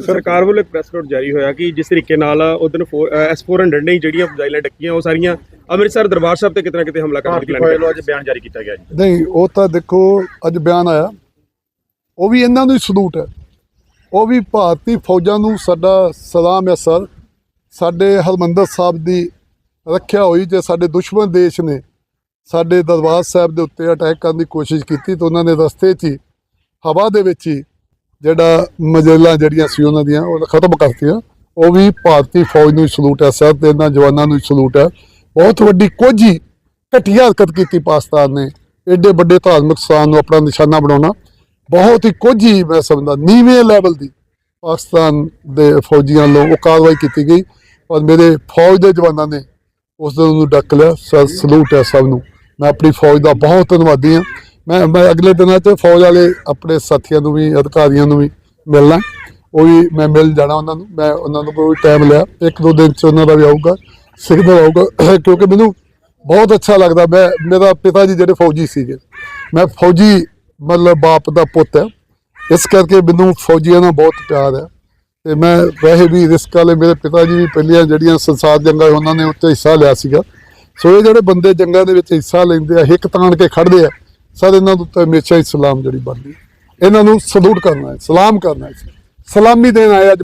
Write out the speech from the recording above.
ਸਰਕਾਰ ਵੱਲੋਂ ਇੱਕ ਪ੍ਰੈਸ ਨੋਟ ਜਾਰੀ ਹੋਇਆ ਕਿ ਜਿਸ ਤਰੀਕੇ ਨਾਲ ਉਦੋਂ ਐਸ400 ਨੇ ਜਿਹੜੀਆਂ ਫਜ਼ਾਈਲਾਂ ਡੱਕੀਆਂ ਉਹ ਸਾਰੀਆਂ ਅੰਮ੍ਰਿਤਸਰ ਦਰਬਾਰ ਸਾਹਿਬ ਤੇ ਕਿਤੇ ਨਾ ਕਿਤੇ ਹਮਲਾ ਕਰਨ ਦੀ ਪਲਾਨ ਵੱਲੋਂ ਅੱਜ ਬਿਆਨ ਜਾਰੀ ਕੀਤਾ ਗਿਆ ਜੀ। ਨਹੀਂ ਉਹ ਤਾਂ ਦੇਖੋ ਅੱਜ ਬਿਆਨ ਆਇਆ। ਉਹ ਵੀ ਇਹਨਾਂ ਨੂੰ ਹੀ ਸਲੂਟ ਹੈ। ਉਹ ਵੀ ਭਾਰਤੀ ਫੌਜਾਂ ਨੂੰ ਸਾਡਾ ਸਲਾਮ ਹੈ ਸਰ। ਸਾਡੇ ਹਰਮੰਦਰ ਸਾਹਿਬ ਦੀ ਰੱਖਿਆ ਹੋਈ ਜੇ ਸਾਡੇ ਦੁਸ਼ਮਣ ਦੇਸ਼ ਨੇ ਸਾਡੇ ਦਰਬਾਰ ਸਾਹਿਬ ਦੇ ਉੱਤੇ ਅਟੈਕ ਕਰਨ ਦੀ ਕੋਸ਼ਿਸ਼ ਕੀਤੀ ਤਾਂ ਉਹਨਾਂ ਨੇ ਰਸਤੇ 'ਚ ਹੀ ਹਵਾ ਦੇ ਵਿੱਚ ਹੀ ਜਿਹੜਾ ਮਜਲਾਂ ਜਿਹੜੀਆਂ ਸੀ ਉਹਨਾਂ ਦੀਆਂ, ਉਹ ਖਤਮ ਕਰਤੀਆਂ। ਉਹ ਵੀ ਭਾਰਤੀ ਫੌਜ ਨੂੰ ਸਲੂਟ ਹੈ ਸਰ ਤੇ ਇਹਨਾਂ ਜਵਾਨਾਂ ਨੂੰ ਸਲੂਟ ਹੈ। ਬਹੁਤ ਵੱਡੀ ਕੋਝੀ ਘਟੀਆ ਹਰਕਤ ਕੀਤੀ ਪਾਕਿਸਤਾਨ ਨੇ। ਐਡੇ ਵੱਡੇ ਧਾਰਮਿਕ ਸਥਾਨ ਨੂੰ ਆਪਣਾ ਨਿਸ਼ਾਨਾ ਬਣਾਉਣਾ। ਬਹੁਤ ਹੀ ਕੋਝੀ ਮੈਂ ਸਮਝਦਾ, ਨੀਵੇਂ ਲੈਵਲ ਦੀ ਪਾਕਿਸਤਾਨ ਦੇ ਫੌਜੀਆਂ ਵੱਲੋਂ ਉਹ ਕਾਰਵਾਈ ਕੀਤੀ ਗਈ। ਔਰ ਮੇਰੇ ਫੌਜ ਦੇ ਜਵਾਨਾਂ ਨੇ ਉਸ ਦਿਨ ਉਹਨੂੰ ਡੱਕ ਲਿਆ। ਸਰ, ਸਲੂਟ ਹੈ ਸਭ ਨੂੰ। ਮੈਂ ਆਪਣੀ ਫੌਜ ਦਾ ਬਹੁਤ ਧੰਨਵਾਦੀ ਹਾਂ। ਮੈਂ ਮੈਂ ਅਗਲੇ ਦਿਨਾਂ 'ਚ ਫੌਜ ਵਾਲੇ ਆਪਣੇ ਸਾਥੀਆਂ ਨੂੰ ਵੀ, ਅਧਿਕਾਰੀਆਂ ਨੂੰ ਵੀ ਮਿਲਣਾ। ਉਹ ਵੀ ਮੈਂ ਮਿਲ ਜਾਣਾ ਉਹਨਾਂ ਨੂੰ, ਮੈਂ ਉਹਨਾਂ ਨੂੰ ਕੋਈ ਟਾਈਮ ਲਿਆ। ਇੱਕ ਦੋ ਦਿਨ 'ਚ ਉਹਨਾਂ ਦਾ ਵੀ ਆਊਗਾ, ਸਿਗਨਲ ਆਊਗਾ। ਕਿਉਂਕਿ ਮੈਨੂੰ ਬਹੁਤ ਅੱਛਾ ਲੱਗਦਾ, ਮੈਂ, ਮੇਰਾ ਪਿਤਾ ਜੀ ਜਿਹੜੇ ਫੌਜੀ ਸੀਗੇ, ਮੈਂ ਫੌਜੀ ਮਤਲਬ ਬਾਪ ਦਾ ਪੁੱਤ ਹੈ ਇਸ ਕਰਕੇ ਮੈਨੂੰ ਫੌਜੀਆਂ ਨਾਲ ਬਹੁਤ ਪਿਆਰ ਹੈ ਤੇ ਮੈਂ ਵੈਸੇ ਵੀ ਰਿਸਕ ਵਾਲੇ ਮੇਰੇ ਪਿਤਾ ਜੀ ਵੀ ਪਹਿਲੀਆਂ ਜਿਹੜੀਆਂ ਸੰਸਾਰ ਜੰਗਾਂ ਉਹਨਾਂ ਨੇ ਉੱਤੇ ਹਿੱਸਾ ਲਿਆ ਸੀਗਾ। ਸੋ ਇਹ ਜਿਹੜੇ ਬੰਦੇ ਜੰਗਾਂ ਦੇ ਵਿੱਚ ਹਿੱਸਾ ਲੈਂਦੇ ਆ, ਹਿੱਕ ਤਾਣ ਕੇ ਖੜਦੇ ਆ ਸਰ, ਇਹਨਾਂ ਨੂੰ ਤਾਂ ਹਮੇਸ਼ਾ ਹੀ ਸਲਾਮ ਜਿਹੜੀ ਬਣਦੀ ਇਹਨਾਂ ਨੂੰ ਸਲੂਟ ਕਰਨਾ ਹੈ, ਸਲਾਮ ਕਰਨਾ ਹੈ। ਸਲਾਮੀ ਦੇਣ ਆਇਆ ਅੱਜ